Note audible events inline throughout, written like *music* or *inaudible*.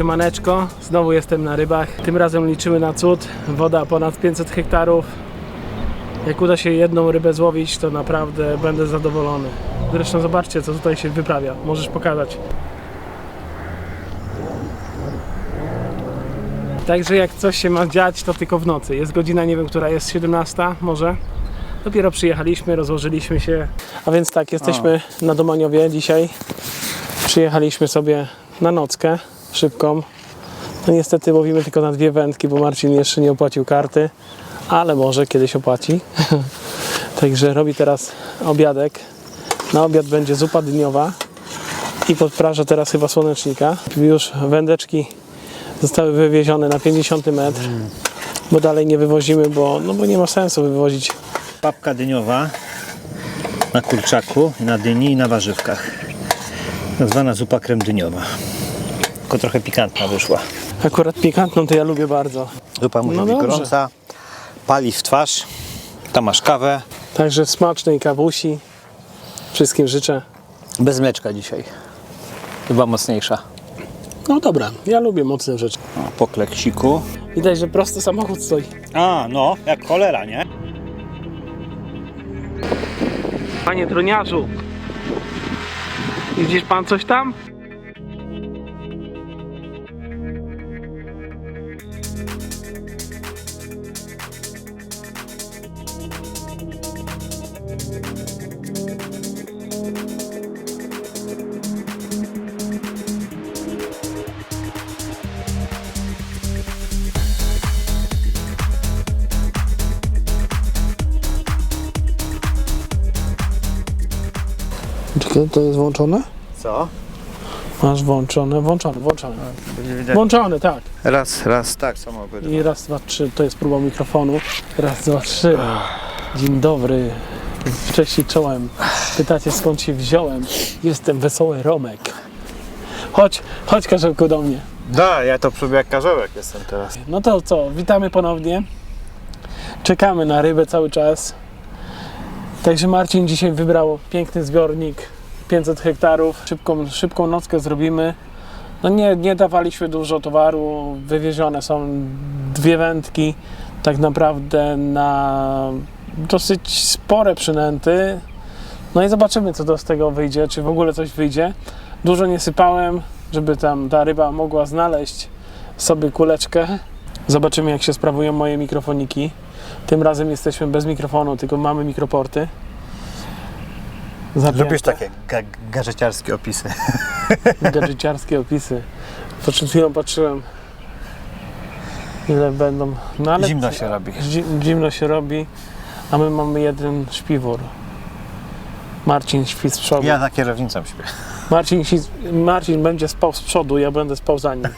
Siemaneczko, znowu jestem na rybach. Tym razem liczymy na cud. Woda ponad 500 hektarów. Jak uda się jedną rybę złowić, to naprawdę będę zadowolony. Zresztą zobaczcie, co tutaj się wyprawia. Możesz pokazać. Także jak coś się ma dziać, to tylko w nocy. Jest godzina, nie wiem, która jest, 17 może. Dopiero przyjechaliśmy, rozłożyliśmy się. A więc tak, jesteśmy na Domaniowie dzisiaj. Przyjechaliśmy sobie na nockę szybką. No niestety łowimy tylko na dwie wędki, bo Marcin jeszcze nie opłacił karty, ale może kiedyś opłaci. *laughs* Także robi teraz obiadek. Na obiad będzie zupa dniowa i podpraża teraz chyba słonecznika. Już wędeczki zostały wywiezione na 50 metr, bo dalej nie wywozimy, bo, no bo nie ma sensu wywozić Papka dyniowa na kurczaku, na dyni i na warzywkach. Tak zwana zupa krem dyniowa. Tylko trochę pikantna wyszła. Akurat pikantną to ja lubię bardzo. Zupa musi No być dobrze. gorąca, pali w twarz. Tam masz kawę. Także smacznej kawusi. Wszystkim życzę. Bez mleczka dzisiaj. Chyba mocniejsza. No dobra, ja lubię mocne rzeczy. O, po kleksiku. Widać, że prosty samochód stoi. A, no, jak cholera, nie? Panie droniarzu, widzisz pan coś tam? To jest włączone? Co? Masz włączone, włączone, włączone. Będzie widać. Włączone, tak. Raz, raz, tak samo. I raz, dwa, trzy, to jest próba mikrofonu. Raz, dwa, trzy. Dzień dobry. Wcześniej czołem. Pytacie skąd się wziąłem. Jestem wesoły Romek. Chodź, chodź Karzełku do mnie. Da, ja to przybie jak karzełek jestem teraz. No to co, witamy ponownie. Czekamy na rybę cały czas. Także Marcin dzisiaj wybrał piękny zbiornik, 500 hektarów. Szybką, szybką nockę zrobimy. No nie, nie dawaliśmy dużo towaru, wywiezione są dwie wędki, tak naprawdę na dosyć spore przynęty. No i zobaczymy, co to z tego wyjdzie, czy w ogóle coś wyjdzie. Dużo nie sypałem, żeby tam ta ryba mogła znaleźć sobie kuleczkę. Zobaczymy, jak się sprawują moje mikrofoniki. Tym razem jesteśmy bez mikrofonu, tylko mamy mikroporty. Zapięte. Lubisz takie ga gadżeciarskie opisy? *laughs* gadżeciarskie opisy. Po przed chwilą patrzyłem, ile będą. No ale Zimno się robi. Zi- zimno się robi, a my mamy jeden śpiwór. Marcin śpi z przodu. Ja za kierownicą śpię. Marcin, Marcin będzie spał z przodu, ja będę spał za nim.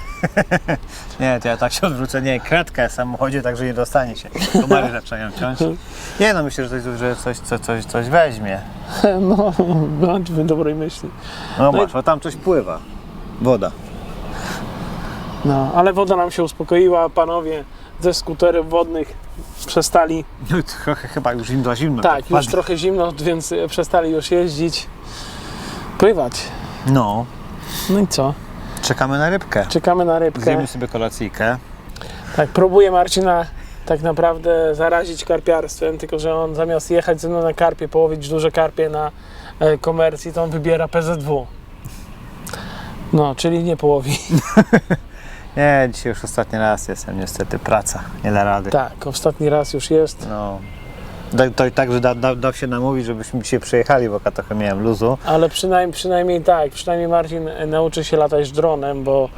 *laughs* Nie, to ja tak się odwrócę. Nie, kratka w samochodzie, także nie dostanie się. Komary *laughs* zaczynają ciąć. Nie no, myślę, że coś, że coś, coś, coś, coś weźmie. *laughs* No, bądźmy dobrej myśli. No No i- masz, bo tam coś pływa. Woda. No, ale woda nam się uspokoiła, panowie ze skuterów wodnych przestali, No, trochę chyba już im za zimno. tak, już padnie. trochę zimno, więc przestali już jeździć, pływać. No, No i co? czekamy na rybkę. Czekamy na rybkę. Zjemy sobie kolacyjkę. Tak, próbuję Marcina tak naprawdę zarazić karpiarstwem, tylko że on zamiast jechać ze mną na karpie, połowić duże karpie na e, komercji, to on wybiera PZW. No, czyli nie połowi. *laughs* Nie, dzisiaj już ostatni raz jestem, niestety praca, nie da rady. Tak, ostatni raz już jest, No. Da, to i tak, że da, da, dał się namówić, żebyśmy dzisiaj przyjechali, bo ja trochę miałem luzu. ale przynajmniej, przynajmniej tak, przynajmniej Marcin e, nauczy się latać dronem, bo,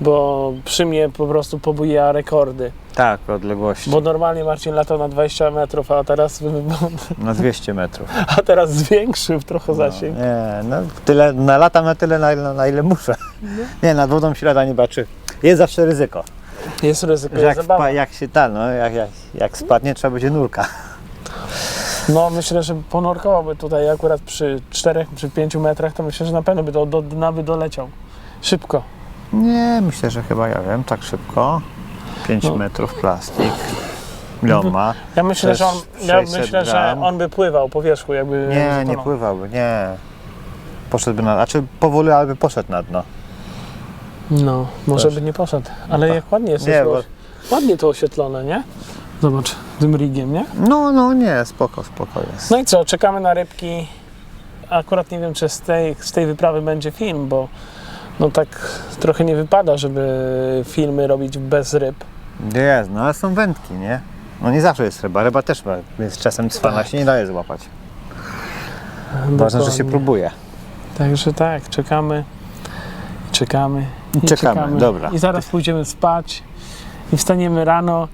bo przy mnie po prostu pobuja rekordy. Tak, odległości. Bo normalnie Marcin latał na 20 metrów, a teraz, Na 200 metrów. *laughs* a teraz zwiększył trochę No, zasięg. nie, no tyle, na latam na tyle, na, ile- na ile muszę. *laughs* Nie, nad wodą się lata nie baczy. Jest zawsze ryzyko, Jest ryzyko, jest jak, zabawa. jak się da, no, jak, jak, jak spadnie, trzeba będzie nurka. No myślę, że ponurkowałby tutaj akurat przy 4 czy 5 metrach, to myślę, że na pewno by do, do dna by doleciał. Szybko. Nie, myślę, że chyba ja wiem, tak szybko. 5 No. metrów plastik. Ile on ma? Ja myślę, Też że on, ja 600 myślę, że gram. on by pływał po wierzchu, jakby Nie, nie pływałby, nie. Poszedłby na, znaczy powoli, ale by poszedł na dno. No, może Proszę. by nie poszedł, ale jak ładnie jest Nie, bo- ładnie to oświetlone, nie? Zobacz, tym rigiem, nie? No, no nie, spoko, spoko jest. No i co, czekamy na rybki. Akurat nie wiem, czy z tej, z tej wyprawy będzie film, bo no tak trochę nie wypada, żeby filmy robić bez ryb. Jest, no ale są wędki, nie? No nie zawsze jest ryba, ryba też ma, więc czasem cwana Tak. się nie daje złapać. Ważne, że się próbuje. Także tak, czekamy, czekamy i Czekamy, dobra. I zaraz pójdziemy spać i wstaniemy rano,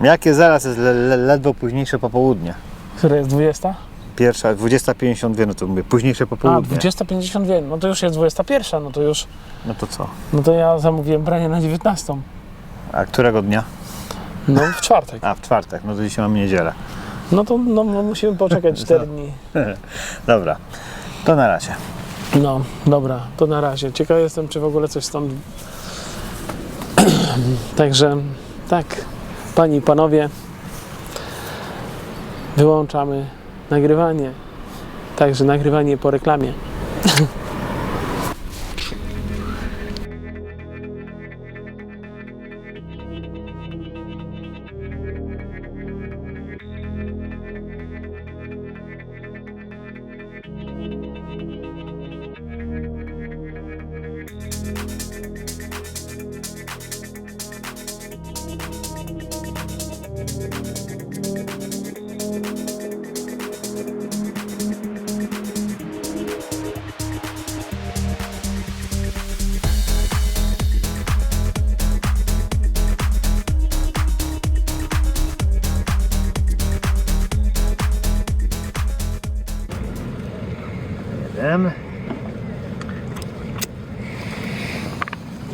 Jakie zaraz jest le, le, ledwo późniejsze popołudnie. które jest 20? Pierwsza, 20.52, no to mówię, późniejsze A, popołudnie. 20.52, no to już jest 21, no to już, No to co? no to ja zamówiłem branie na 19. A którego dnia? No w czwartek. A, w czwartek, no to dzisiaj mamy niedzielę. No to no, no, musimy poczekać *laughs* 4 dni. *laughs* Dobra, to na razie. No, dobra, to na razie. Ciekaw jestem, czy w ogóle coś stąd. *clears throat* Także tak, panie i panowie, wyłączamy nagrywanie. Także nagrywanie po reklamie. *laughs*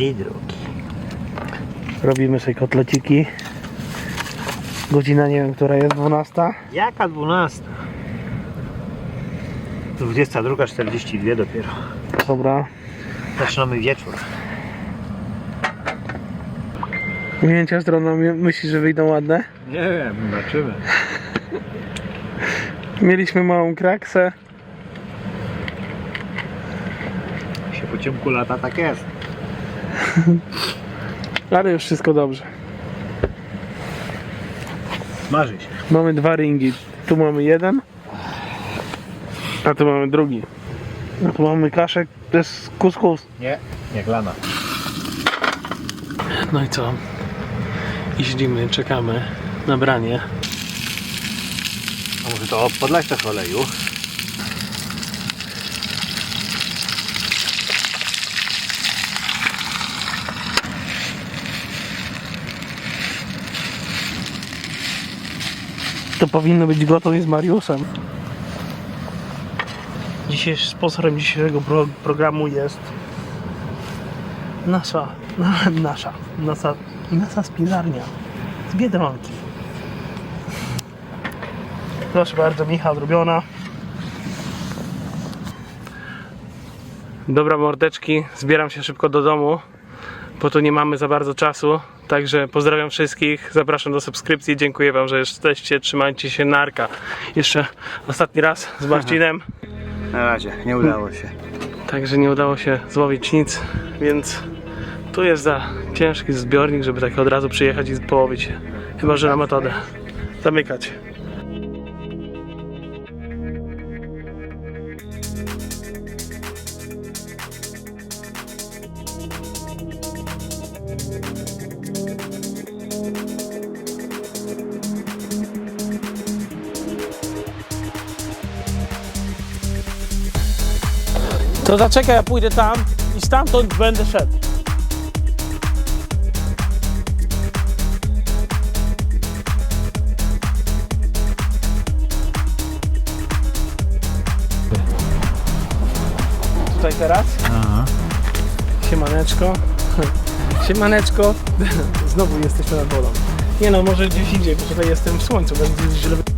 I drugi. Robimy sobie kotleciki. Godzina nie wiem, która jest 12. Jaka 12? 22.42 dopiero. Dobra. Zaczynamy wieczór. Ujęcia z drona my- myślisz, że wyjdą ładne? Nie wiem, zobaczymy. Mieliśmy małą kraksę. się po ciemku lata, tak jest. *laughs* Ale już wszystko dobrze. Smaży się. Mamy dwa ringi. Tu mamy jeden, a tu mamy drugi. A tu mamy kaszek, to jest kuskus. Nie, nie glana. No i co? I siedzimy, czekamy na branie. A może to podlać trochę oleju? To powinno być gotowe z Mariuszem. Dzisiejszym sponsorem dzisiejszego pro, programu jest nasza, na, *laughs* nasza, nasza, nasza spinarnia z Biedronki. Proszę bardzo, Michał robiona. Dobra mordeczki, zbieram się szybko do domu, bo tu nie mamy za bardzo czasu. Także pozdrawiam wszystkich, zapraszam do subskrypcji, dziękuję Wam, że jesteście, trzymajcie się, narka. Jeszcze ostatni raz z Marcinem, *laughs* Na razie, nie udało się. także nie udało się złowić nic, więc tu jest za ciężki zbiornik, żeby tak od razu przyjechać i połowić. Chyba, że na metodę. Zamykać. To zaczekaj, ja pójdę tam i stamtąd będę szedł. Tutaj teraz. Aha. Siemaneczko. *laughs* Siemaneczko. *laughs* Znowu jesteśmy nad wodą. Nie no, może gdzieś indziej, bo tutaj jestem w słońcu, będzie źle.